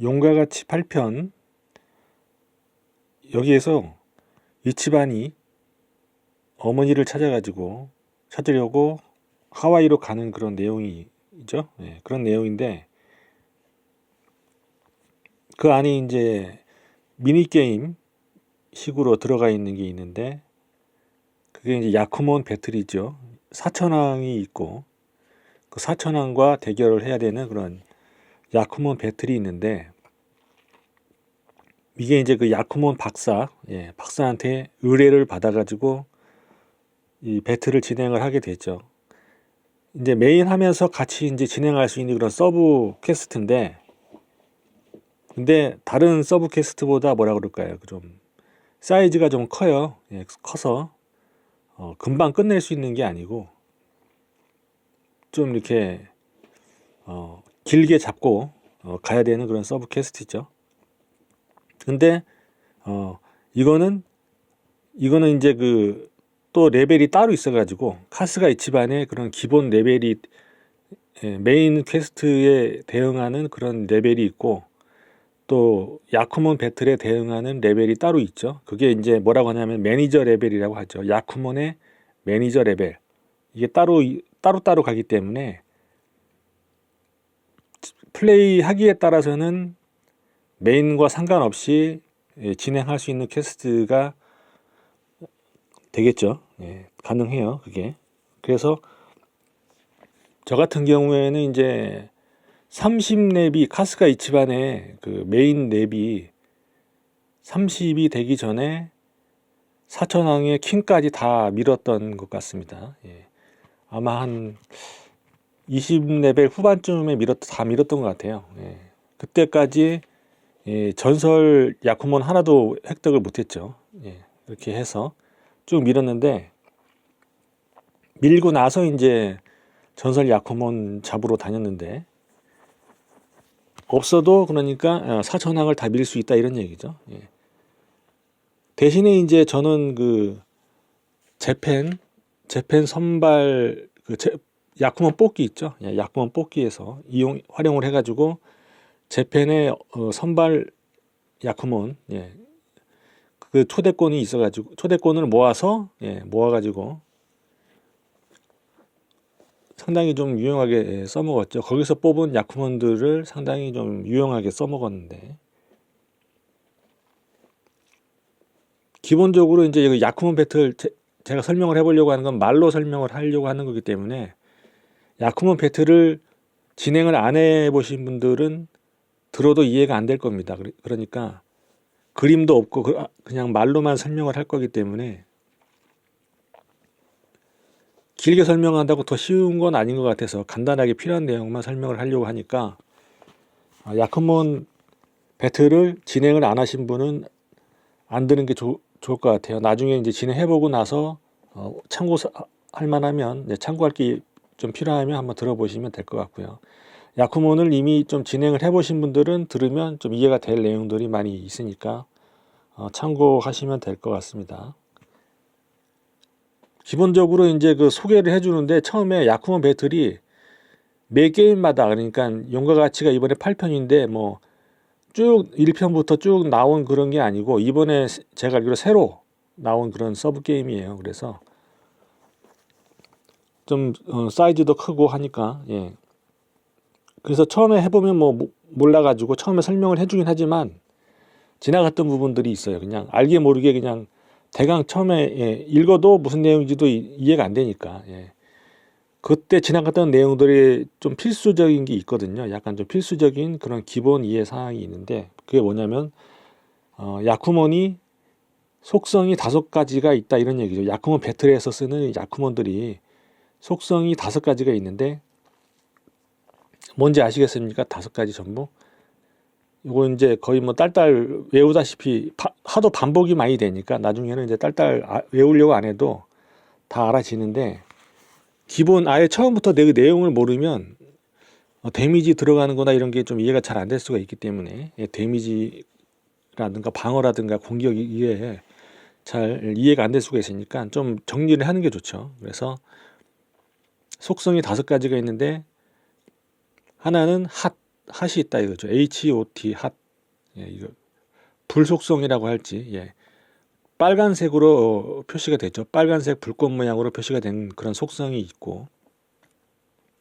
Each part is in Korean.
용과 같이 8편 여기에서 이치반이 어머니를 찾아가지고 찾으려고 하와이로 가는 그런 내용이죠. 예, 그런 내용인데 그 안에 이제 미니 게임 식으로 들어가 있는 게 있는데 그게 이제 야쿠몬 배틀이죠. 사천왕이 있고 그 사천왕과 대결을 해야 되는 그런 야쿠몬 배틀이 있는데 이게 이제 그 야쿠몬 박사, 예, 박사한테 의뢰를 받아가지고 이 배틀을 진행을 하게 됐죠. 이제 메인 하면서 같이 이제 진행할 수 있는 그런 서브 퀘스트인데, 근데 다른 서브 퀘스트보다 뭐라 그럴까요? 그좀 사이즈가 좀 커요. 예, 커서 어, 금방 끝낼 수 있는 게 아니고 좀 이렇게 어, 길게 잡고 어, 가야 되는 그런 서브 퀘스트죠. 근데 어 이거는 이거는 이제 그 또 레벨이 따로 있어가지고 카스가 이치반의 그런 기본 레벨이 예, 메인 퀘스트에 대응하는 그런 레벨이 있고 또 야쿠몬 배틀에 대응하는 레벨이 따로 있죠. 그게 이제 뭐라고 하냐면 매니저 레벨이라고 하죠. 야쿠몬의 매니저 레벨 이게 따로 따로 따로 가기 때문에 플레이 하기에 따라서는 메인과 상관없이 예, 진행할 수 있는 퀘스트가 되겠죠. 예, 가능해요. 그게. 그래서 저 같은 경우에는 이제 30렙이 카스가 이치반의 그 메인 렙이 30이 되기 전에 사천왕의 킹까지 다 밀었던 것 같습니다. 예. 아마 한 20레벨 후반쯤에 밀었 다 밀었던 것 같아요. 예. 그때까지 예, 전설 야쿠몬 하나도 획득을 못했죠. 예, 이렇게 해서 쭉 밀었는데 밀고 나서 이제 전설 야쿠몬 잡으러 다녔는데 없어도 그러니까 어, 사천왕을 다 밀 수 있다 이런 얘기죠. 예. 대신에 이제 저는 그 재팬 재팬 선발 그 제, 야쿠몬 뽑기 있죠. 예, 야쿠몬 뽑기에서 이용 활용을 해가지고 재팬의 어, 선발 야쿠몬 예. 그 초대권이 있어가지고 초대권을 모아서 예, 모아가지고 상당히 좀 유용하게 예, 써먹었죠. 거기서 뽑은 야쿠몬들을 상당히 좀 유용하게 써먹었는데 기본적으로 이제 야쿠몬 배틀 제, 제가 설명을 해보려고 하는 건 말로 설명을 하려고 하는 거기 때문에 야쿠몬 배틀을 진행을 안 해보신 분들은 들어도 이해가 안 될 겁니다. 그러니까 그림도 없고 그, 아, 그냥 말로만 설명을 할 거기 때문에 길게 설명한다고 더 쉬운 건 아닌 것 같아서 간단하게 필요한 내용만 설명을 하려고 하니까 아, 야크몬 배틀을 진행을 안 하신 분은 안 드는 게 조, 좋을 것 같아요. 나중에 이제 진행해보고 나서 어, 참고할 만하면 참고할 게 좀 필요하면 한번 들어보시면 될 것 같고요. 야쿠몬을 이미 좀 진행을 해보신 분들은 들으면 좀 이해가 될 내용들이 많이 있으니까 어, 참고하시면 될 것 같습니다. 기본적으로 이제 그 소개를 해주는데 처음에 야쿠몬 배틀이 매 게임마다 그러니까 용과 가치가 이번에 8편인데 뭐 쭉 1편부터 쭉 나온 그런 게 아니고 이번에 제가 알기로 새로 나온 그런 서브 게임이에요. 그래서 좀 어, 사이즈도 크고 하니까 예. 그래서 처음에 해보면 뭐 몰라가지고 처음에 설명을 해주긴 하지만 지나갔던 부분들이 있어요. 그냥 알게 모르게 그냥 대강 처음에 예, 읽어도 무슨 내용인지도 이해가 안 되니까 예. 그때 지나갔던 내용들이 좀 필수적인 게 있거든요. 약간 좀 필수적인 그런 기본 이해 사항이 있는데 그게 뭐냐면 어, 야쿠몬이 속성이 다섯 가지가 있다 이런 얘기죠. 야쿠몬 배틀에서 쓰는 야쿠몬들이 속성이 다섯 가지가 있는데 뭔지 아시겠습니까? 다섯 가지 전부. 이거 이제 거의 뭐 딸딸 외우다시피 파, 하도 반복이 많이 되니까 나중에는 이제 딸딸 아, 외우려고 안 해도 다 알아지는데 기본 아예 처음부터 내 내용을 모르면 어, 데미지 들어가는 거나 이런 게 좀 이해가 잘 안 될 수가 있기 때문에 예, 데미지라든가 방어라든가 공격 이해 잘 이해가 안 될 수가 있으니까 좀 정리를 하는 게 좋죠. 그래서 속성이 다섯 가지가 있는데 하나는 핫, 핫이 있다 이거죠. HOT 핫. 예, 이거 불속성이라고 할지. 예. 빨간색으로 어, 표시가 됐죠. 빨간색 불꽃 모양으로 표시가 된 그런 속성이 있고.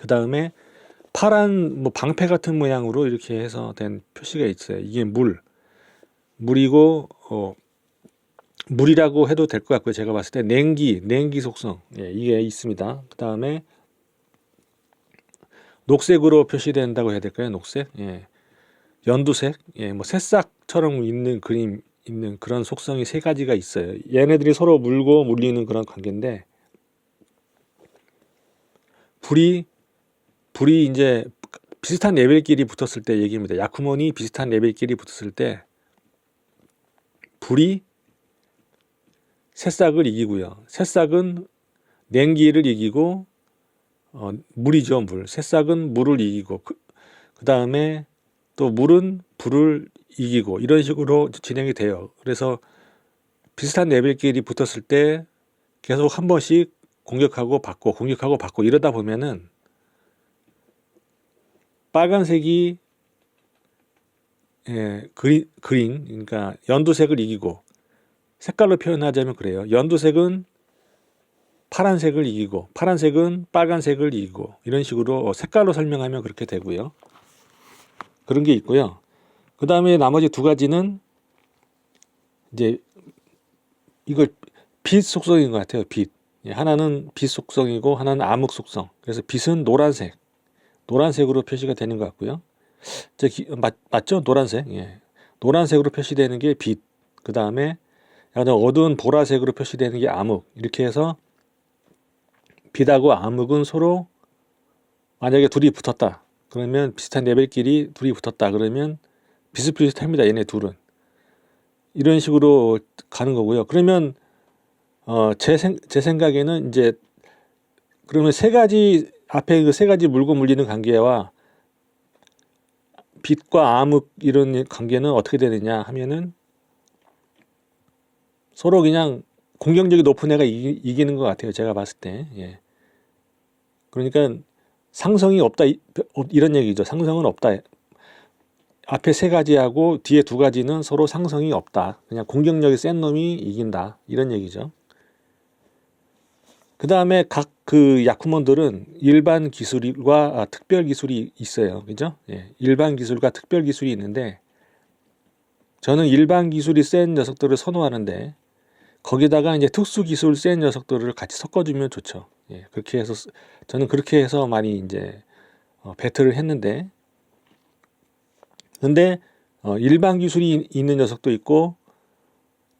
그 다음에 파란 뭐 방패 같은 모양으로 이렇게 해서 된 표시가 있어요. 이게 물. 물이고 어 물이라고 해도 될 것 같고요. 제가 봤을 때 냉기, 냉기 속성. 예, 이게 있습니다. 그 다음에 녹색으로 표시된다고 해야 될까요? 녹색. 예. 연두색. 예, 뭐 새싹처럼 있는 그림 있는 그런 속성이 세 가지가 있어요. 얘네들이 서로 물고 물리는 그런 관계인데 불이 불이 이제 비슷한 레벨끼리 붙었을 때 얘기입니다. 야쿠몬이 비슷한 레벨끼리 붙었을 때 불이 새싹을 이기고요. 새싹은 냉기를 이기고 어, 물이죠, 물. 새싹은 물을 이기고 그, 그 다음에 또 물은 불을 이기고 이런 식으로 진행이 돼요. 그래서 비슷한 레벨끼리 붙었을 때 계속 한 번씩 공격하고 받고 공격하고 받고 이러다 보면은 빨간색이 예, 그린, 그린 그러니까 연두색을 이기고 색깔로 표현하자면 그래요. 연두색은 파란색을 이기고 파란색은 빨간색을 이기고 이런 식으로 색깔로 설명하면 그렇게 되고요. 그런 게 있고요. 그 다음에 나머지 두 가지는 이제 이걸 빛 속성인 것 같아요. 빛. 예, 하나는 빛 속성이고 하나는 암흑 속성. 그래서 빛은 노란색, 노란색으로 표시가 되는 것 같고요. 저 기, 맞, 맞죠? 노란색. 예. 노란색으로 표시되는 게 빛. 그 다음에 어두운 보라색으로 표시되는 게 암흑. 이렇게 해서 빛하고 암흑은 서로 만약에 둘이 붙었다. 그러면 비슷한 레벨끼리 둘이 붙었다. 그러면 비슷비슷합니다. 얘네 둘은. 이런 식으로 가는 거고요. 그러면 어, 제, 생, 제 생각에는 이제 그러면 세 가지 앞에 그 세 가지 물고 물리는 관계와 빛과 암흑 이런 관계는 어떻게 되느냐 하면은 서로 그냥 공격력이 높은 애가 이기, 이기 는 것 같아요. 제가 봤을 때. 예. 그러니까 상성이 없다 이- 이런 얘기죠. 상성은 없다. 앞에 세 가지하고 뒤에 두 가지는 서로 상성이 없다. 그냥 공격력이 센 놈이 이긴다. 이런 얘기죠. 그 다음에 각그 야쿠몬들은 일반 기술과 아, 특별 기술이 있어요. 그죠? 예, 일반 기술과 특별 기술이 있는데 저는 일반 기술이 센 녀석들을 선호하는데 거기다가 이제 특수 기술 센 녀석들을 같이 섞어주면 좋죠. 예, 그렇게 해서 쓰- 저는 그렇게 해서 많이 이제 어, 배틀을 했는데. 근데 어, 일반 기술이 있는 녀석도 있고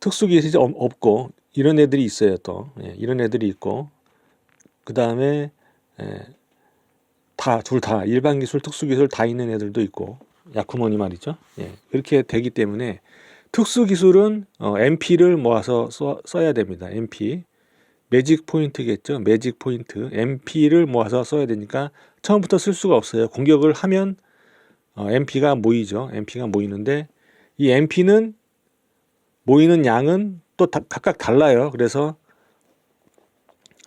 특수 기술이 없- 없고 이런 애들이 있어요 또. 예, 이런 애들이 있고. 그 다음에 다둘 다 일반 기술 특수 기술 다 있는 애들도 있고 야쿠모니 말이죠. 예, 그렇게 되기 때문에 특수 기술은 어, MP를 모아서 써, 써야 됩니다 MP 매직 포인트겠죠 매직 포인트 MP를 모아서 써야 되니까 처음부터 쓸 수가 없어요 공격을 하면 어, MP가 모이죠. MP가 모이는데 이 MP는 모이는 양은 또 다- 각각 달라요. 그래서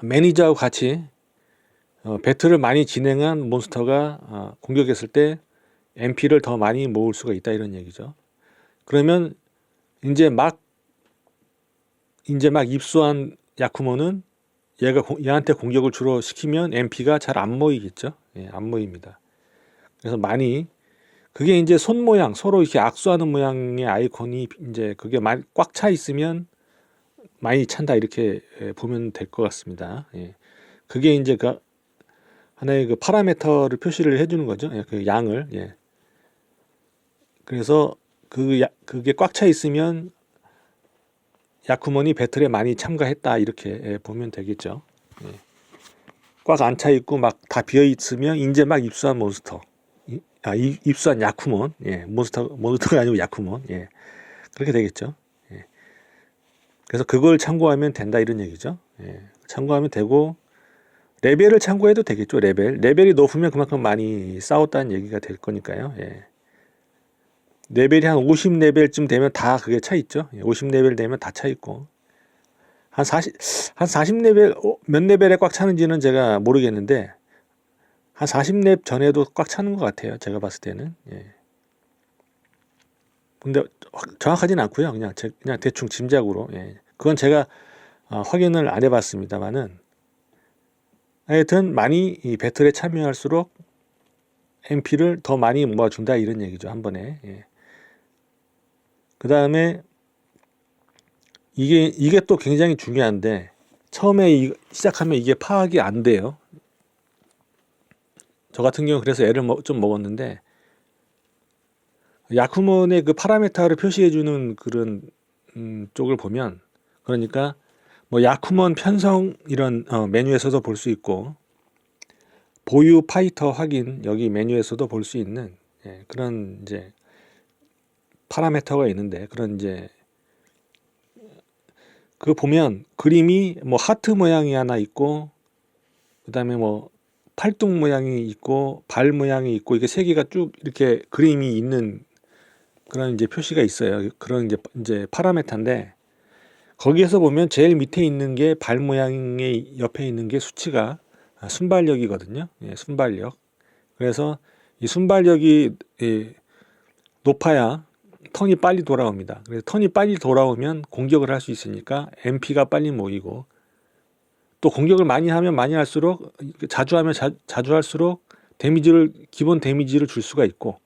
매니저하고 같이 어, 배틀을 많이 진행한 몬스터가 어, 공격했을 때 MP를 더 많이 모을 수가 있다 이런 얘기죠. 그러면 이제 막 이제 막 입수한 야쿠모는 얘가 공- 얘한테 공격을 주로 시키면 MP가 잘 안 모이겠죠. 예, 안 모입니다. 그래서 많이 그게 이제 손 모양 서로 이렇게 악수하는 모양의 아이콘이 이제 그게 꽉 차 있으면 많이 찬다 이렇게 예, 보면 될 것 같습니다. 예. 그게 이제 그 하나의 그 파라메터를 표시를 해주는 거죠. 예, 그 양을. 예. 그래서 그 야, 그게 꽉 차 있으면 야쿠몬이 배틀에 많이 참가했다 이렇게 예, 보면 되겠죠. 꽉 안 차 있고 막 다 비어 있으면 이제 막 입수한 몬스터. 이- 아, 이- 입수한 야쿠몬, 예, 몬스터, 몬스터가 아니고 야쿠몬, 예, 그렇게 되겠죠. 예. 그래서 그걸 참고하면 된다 이런 얘기죠. 예, 참고하면 되고 레벨을 참고해도 되겠죠. 레벨, 레벨이 높으면 그만큼 많이 싸웠다는 얘기가 될 거니까요. 예. 레벨이 한 50레벨쯤 되면 다 그게 차 있죠. 50레벨 되면 다 차 있고 한 40, 한 40레벨 몇 레벨에 꽉 차는지는 제가 모르겠는데 한 40렙 전에도 꽉 차는 것 같아요. 제가 봤을 때는. 예. 근데 확- 정확하진 않고요. 그냥 제, 그냥 대충 짐작으로. 예. 그건 제가 어, 확인을 안 해봤습니다만은 하여튼 많이 이 배틀에 참여할수록 MP를 더 많이 모아준다 이런 얘기죠 한 번에. 예. 그 다음에 이게 이게 또 굉장히 중요한데 처음에 이- 시작하면 이게 파악이 안 돼요. 저 같은 경우 그래서 애를 먹- 좀 먹었는데 야쿠몬의 그 파라메타를 표시해주는 그런 음, 쪽을 보면 그러니까 뭐 야쿠몬 편성 이런 어, 메뉴에서도 볼 수 있고 보유 파이터 확인 여기 메뉴에서도 볼 수 있는 예, 그런 이제 파라메터가 있는데 그런 이제 그 보면 그림이 뭐 하트 모양이 하나 있고 그다음에 뭐 팔뚝 모양이 있고 발 모양이 있고 이게 세 개가 쭉 이렇게 그림이 있는 그런 이제 표시가 있어요. 그런 이제 이제 파라메타인데 거기에서 보면 제일 밑에 있는 게 발 모양의 옆에 있는 게 수치가 아, 순발력이거든요. 예, 순발력. 그래서 이 순발력이 예, 높아야 턴이 빨리 돌아옵니다. 그래서 턴이 빨리 돌아오면 공격을 할 수 있으니까 MP가 빨리 모이고 또 공격을 많이 하면 많이 할수록 자주 하면 자, 자주 할수록 데미지를 기본 데미지를 줄 수가 있고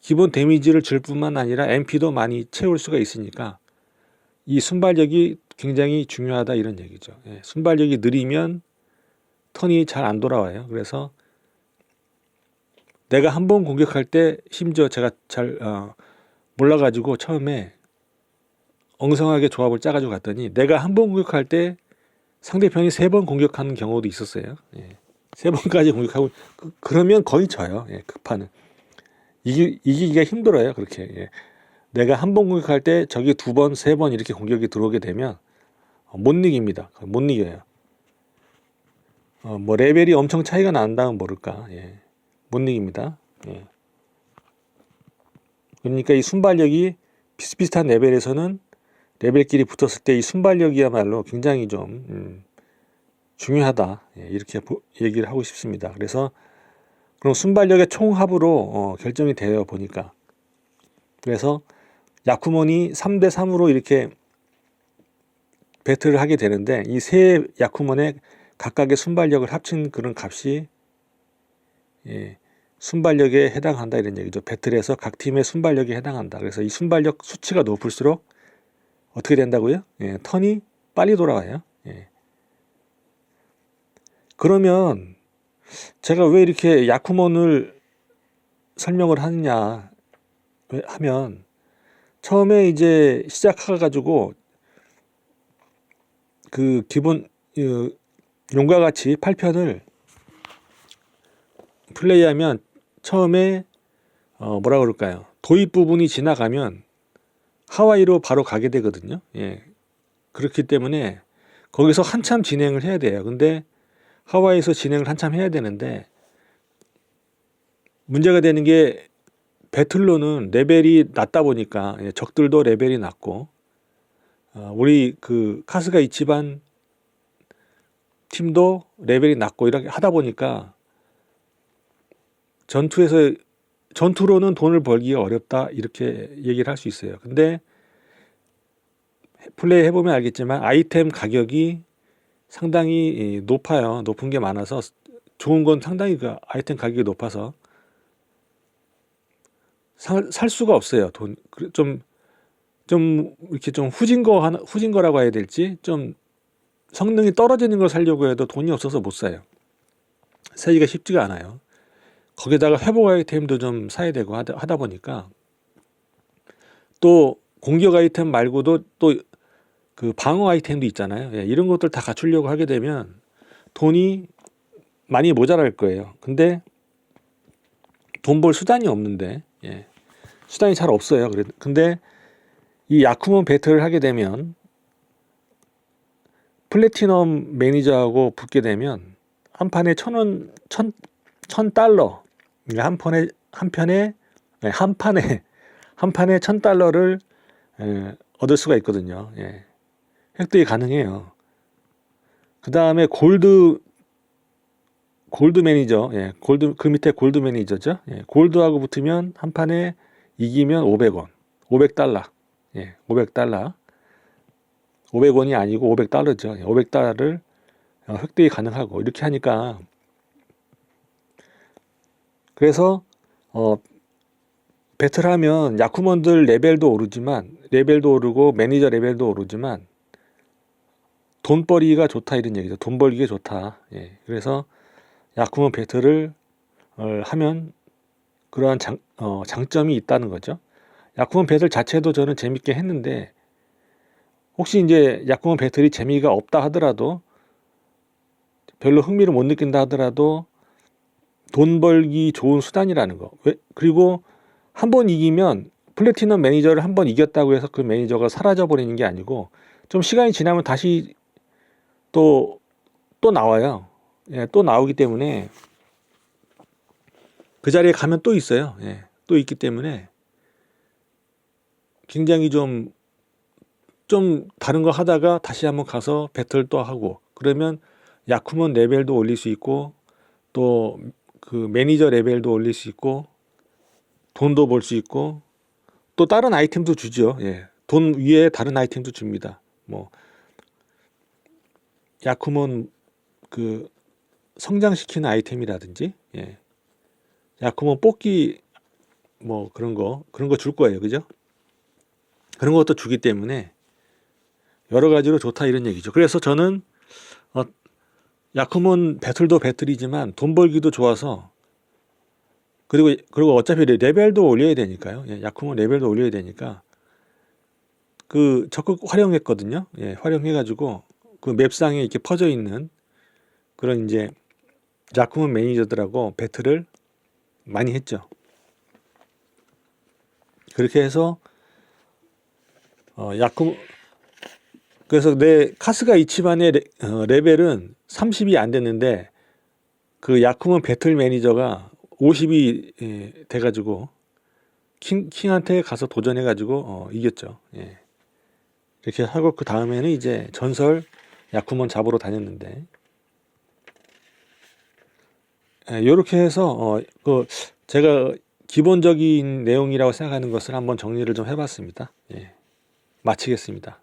기본 데미지를 줄 뿐만 아니라 MP도 많이 채울 수가 있으니까 이 순발력이 굉장히 중요하다 이런 얘기죠. 예, 순발력이 느리면 턴이 잘 안 돌아와요. 그래서 내가 한 번 공격할 때 심지어 제가 잘 어, 몰라가지고 처음에 엉성하게 조합을 짜가지고 갔더니 내가 한 번 공격할 때 상대편이 세 번 공격하는 경우도 있었어요. 예. 세 번까지 공격하고 그, 그러면 거의 져요. 예, 급판은 이기, 이기기가 힘들어요. 그렇게 예. 내가 한 번 공격할 때 저기 두 번, 세 번 이렇게 공격이 들어오게 되면 어, 못 이깁니다. 못 이겨요. 어, 뭐 레벨이 엄청 차이가 난다면 모를까. 예. 못 이깁니다. 예. 그러니까 이 순발력이 비슷비슷한 레벨에서는 레벨끼리 붙었을 때 이 순발력이야말로 굉장히 좀 음, 중요하다. 예, 이렇게 보- 얘기를 하고 싶습니다. 그래서 그럼 순발력의 총합으로 어, 결정이 되어 보니까 그래서 야쿠몬이 3대 3으로 이렇게 배틀을 하게 되는데 이 세 야쿠몬의 각각의 순발력을 합친 그런 값이 예, 순발력에 해당한다 이런 얘기죠. 배틀에서 각 팀의 순발력에 해당한다. 그래서 이 순발력 수치가 높을수록 어떻게 된다고요? 예, 턴이 빨리 돌아와요. 예. 그러면 제가 왜 이렇게 야쿠몬을 설명을 하느냐 왜- 하면 처음에 이제 시작해가지고 그 기본 그 용과 같이 8편을 플레이하면 처음에 어 뭐라 그럴까요? 도입 부분이 지나가면 하와이로 바로 가게 되거든요. 예. 그렇기 때문에 거기서 한참 진행을 해야 돼요. 근데 하와이에서 진행을 한참 해야 되는데 문제가 되는 게 배틀로는 레벨이 낮다 보니까 예, 적들도 레벨이 낮고 어, 우리 그 카스가 이치반 팀도 레벨이 낮고 이렇게 하다 보니까 전투에서 전투로는 돈을 벌기가 어렵다 이렇게 얘기를 할 수 있어요. 근데 플레이 해보면 알겠지만 아이템 가격이 상당히 이, 높아요. 높은 게 많아서 좋은 건 상당히 그 아이템 가격이 높아서 살, 살 수가 없어요. 돈좀좀 이렇게 좀 후진 거 하나 후진 거라고 해야 될지 좀 성능이 떨어지는 걸 살려고 해도 돈이 없어서 못 사요. 사기가 쉽지가 않아요. 거기다가 회복 아이템도 좀 사야 되고 하다, 하다 보니까 또 공격 아이템 말고도 또 그 방어 아이템도 있잖아요. 예, 이런 것들 다 갖추려고 하게 되면 돈이 많이 모자랄 거예요. 근데 돈 벌 수단이 없는데 예, 수단이 잘 없어요. 그래 근데 이 야쿠몬 배틀을 하게 되면 플래티넘 매니저하고 붙게 되면 한 판에 천 원, 천, 천 달러. 그러니까 한 판에, 한 편에, 네, 한 판에, 한 판에 천 달러를 에, 얻을 수가 있거든요. 예. 획득이 가능해요. 그 다음에 골드, 골드 매니저, 예, 골드 그 밑에 골드 매니저죠. 예, 골드하고 붙으면 한 판에 이기면 500원, 500달러, 예, 500달러, 500원이 아니고 500달러죠. 예, 500달러를 어, 획득이 가능하고 이렇게 하니까 그래서 어 배틀하면 야쿠먼들 레벨도 오르지만 레벨도 오르고 매니저 레벨도 오르지만 돈벌이가 좋다 이런 얘기죠. 돈 벌기가 좋다. 예. 그래서 야쿠먼 배틀을 어, 하면 그러한 장, 어, 장점이 있다는 거죠. 야쿠먼 배틀 자체도 저는 재밌게 했는데 혹시 이제 야쿠먼 배틀이 재미가 없다 하더라도 별로 흥미를 못 느낀다 하더라도 돈 벌기 좋은 수단이라는 거. 왜? 그리고 한 번 이기면 플래티넘 매니저를 한 번 이겼다고 해서 그 매니저가 사라져 버리는 게 아니고 좀 시간이 지나면 다시 또또 나와요. 예, 또 나오기 때문에 그 자리에 가면 또 있어요. 예, 또 있기 때문에 굉장히 좀좀 다른 거 하다가 다시 한번 가서 배틀 또 하고 그러면 야쿠먼 레벨도 올릴 수 있고 또 그 매니저 레벨도 올릴 수 있고 돈도 벌 수 있고 또 다른 아이템도 주죠. 예. 돈 위에 다른 아이템도 줍니다. 뭐 야쿠몬 그 성장시키는 아이템이라든지 예. 야쿠몬 뽑기 뭐 그런 거 그런 거 줄 거예요. 그죠? 그런 것도 주기 때문에 여러 가지로 좋다 이런 얘기죠. 그래서 저는 어, 야쿠몬 배틀도 배틀이지만 돈 벌기도 좋아서 그리고 그리고 어차피 레- 레벨도 올려야 되니까요. 예, 야쿠몬 레벨도 올려야 되니까 그 적극 활용했거든요. 예, 활용해가지고 그 맵상에 이렇게 퍼져 있는 그런 이제 야쿠몬 매니저들하고 배틀을 많이 했죠. 그렇게 해서 어, 야쿠 그래서 내 카스가 이치반의 레, 어, 레벨은 30이 안 됐는데 그 야쿠몬 배틀 매니저가 50이 예, 돼가지고 킹, 킹한테 가서 도전해가지고 어, 이겼죠. 예. 이렇게 하고 그 다음에는 이제 전설 야쿠몬 잡으러 다녔는데 이렇게 해서 어, 그 제가 기본적인 내용이라고 생각하는 것을 한번 정리를 좀 해봤습니다. 예. 마치겠습니다.